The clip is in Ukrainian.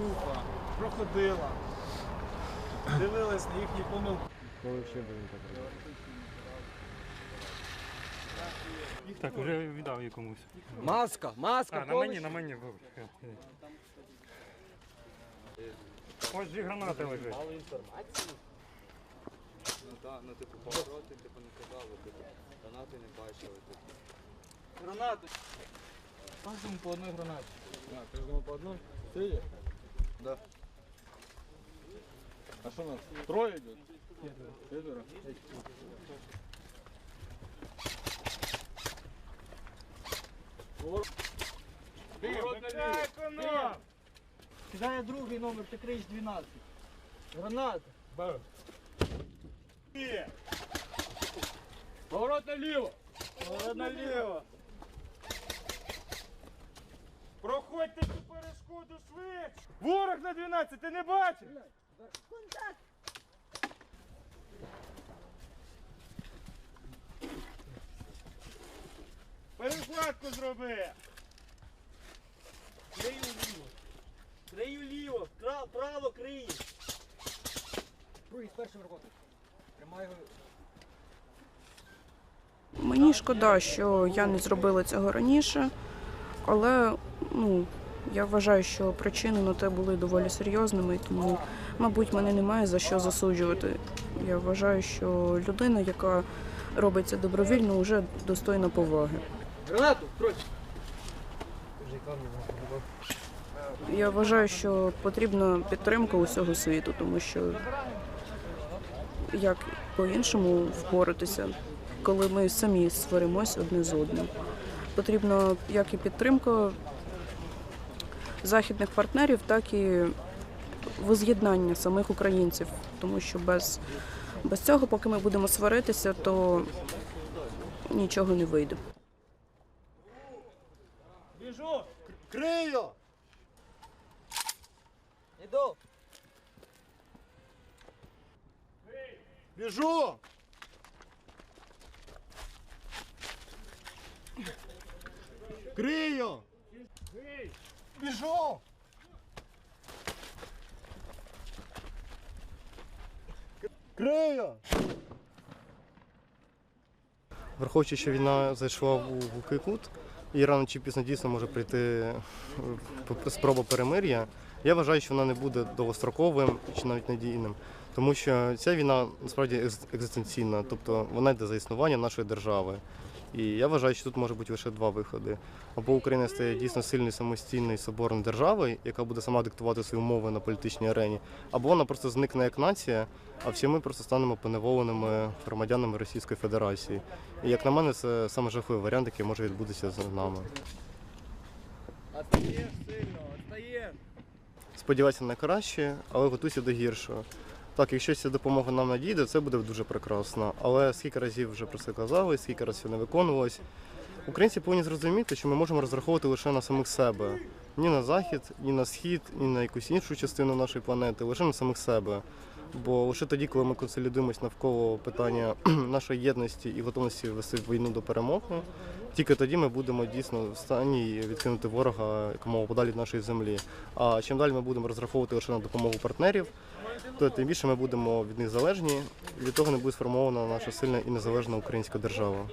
група проходила, дивилась на їхні помилки. Так, вже віддав її комусь. Маска, маска, А, на мені, на мені. вибач. Ось дві гранати лежать. Ну так, ну типу повороти, типу не казали, типу, гранати не бачили, типу. Гранати. Кожному по одній гранаті. А, кожному по одному? Ти є? Да. А що у нас? Троє йдуть? Четверо. Економ! Кидає другий номер, ти криєш 12. Граната. Поворот наліво! Поворот наліво. Проходьте цю перешкоду швидше. Ворог на 12, ти не бачиш? Перекладку зроби. Крию ліво. Крию ліво. Кра- Право крию. Другий з першим роботи. Тримай його. Мені шкода, що я не зробила цього раніше, але ну, я вважаю, що причини на те були доволі серйозними, тому, мабуть, мене немає за що засуджувати. Я вважаю, що людина, яка робить це добровільно, вже достойна поваги. Гранату. Я вважаю, що потрібна підтримка усього світу, тому що як по-іншому впоратися, коли ми самі сваримось одне з одним. Потрібна як і підтримка західних партнерів, так і воз'єднання самих українців, тому що без, без цього, поки ми будемо сваритися, то нічого не вийде. Біжу. Крию. Іду. Біжу. Крию. Біжу. Крию. Враховуючи, що війна зайшла у глухий кут, і рано чи пізно дійсно може прийти е, спроба перемир'я, я вважаю, що вона не буде довгостроковим чи навіть надійним. Тому що ця війна насправді екзистенційна, тобто вона йде за існування нашої держави. І я вважаю, що тут може бути лише два виходи. Або Україна стає дійсно сильною самостійною соборною державою, яка буде сама диктувати свої умови на політичній арені, або вона просто зникне як нація, а всі ми просто станемо поневоленими громадянами Російської Федерації. І як на мене, це саме жахливий варіант, який може відбутися з нами. Сподіваюся на краще, але готуйся до гіршого. Так, якщо ця допомога нам надійде, це буде дуже прекрасно. Але скільки разів вже про це казали, скільки разів не виконувалось. Українці повинні зрозуміти, що ми можемо розраховувати лише на самих себе. Ні на захід, ні на схід, ні на якусь іншу частину нашої планети, лише на самих себе. Бо лише тоді, коли ми консолідуємось навколо питання нашої єдності і готовності вести війну до перемоги, тільки тоді ми будемо дійсно в стані відкинути ворога якомога подалі від нашої землі. А чим далі ми будемо розраховувати лише на допомогу партнерів, то тим більше ми будемо від них залежні, і від того не буде сформована наша сильна і незалежна українська держава.